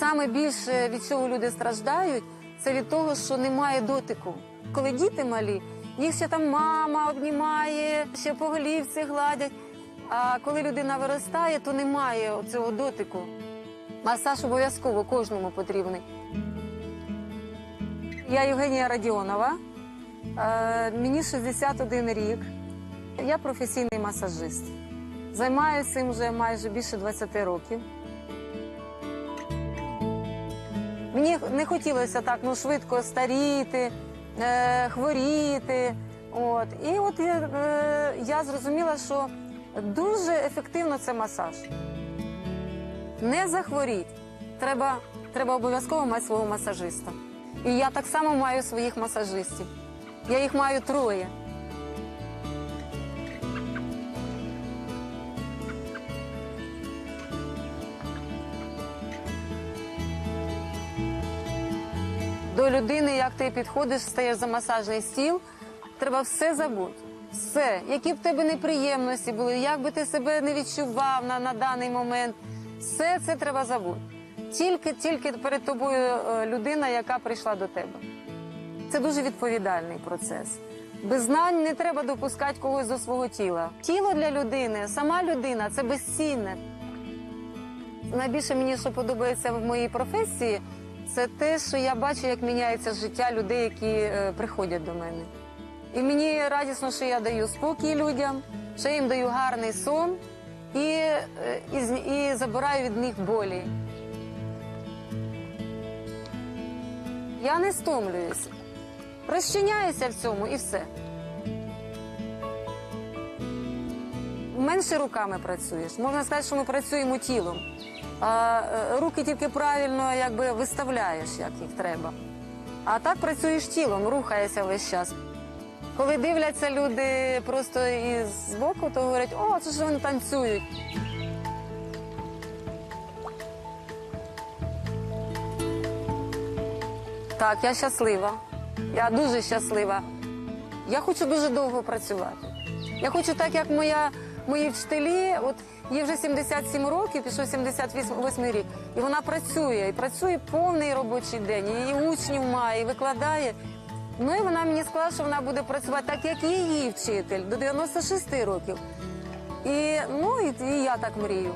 Саме більше від чого люди страждають, це від того, що немає дотику. Коли діти малі, їх ще там мама обнімає, ще по голівці гладять. А коли людина виростає, то немає цього дотику. Масаж обов'язково кожному потрібний. Я Євгенія Радіонова, е, мені 61 рік. Я професійний масажист. Займаюся цим вже майже більше 20 років. Мені не хотілося так ну, швидко старіти, е, хворіти. От. І от е, я зрозуміла, що дуже ефективно це масаж. Не захворіть. Треба, треба обов'язково мати свого масажиста. І я так само маю своїх масажистів. Я їх маю троє. До людини, як ти підходиш, стаєш за масажний стіл, треба все забути. Все, які б тебе неприємності були, як би ти себе не відчував на, на даний момент, все це треба забути. Тільки, тільки перед тобою е, людина, яка прийшла до тебе. Це дуже відповідальний процес. Без знань не треба допускати когось до свого тіла. Тіло для людини, сама людина це безцінне. Найбільше мені що подобається в моїй професії, це те, що я бачу, як міняється життя людей, які е, приходять до мене. І мені радісно, що я даю спокій людям, що я їм даю гарний сон і, е, і, і забираю від них болі. Я не стомлююся. Розчиняюся в цьому і все. Менше руками працюєш. Можна сказати, що ми працюємо тілом. А е, руки тільки правильно якби виставляєш, як їх треба. А так працюєш тілом, рухаєшся весь час. Коли дивляться люди просто із боку, то говорять, о, це ж вони танцюють. Так, я щаслива. Я дуже щаслива. Я хочу дуже довго працювати. Я хочу так, як моя, мої вчителі, от їй вже 77 років, пішов 78 рік, і вона працює, і працює повний робочий день, і учнів має, і викладає. Ну і вона мені сказала, що вона буде працювати так, як її вчитель, до 96 років. І, ну, і, і я так мрію.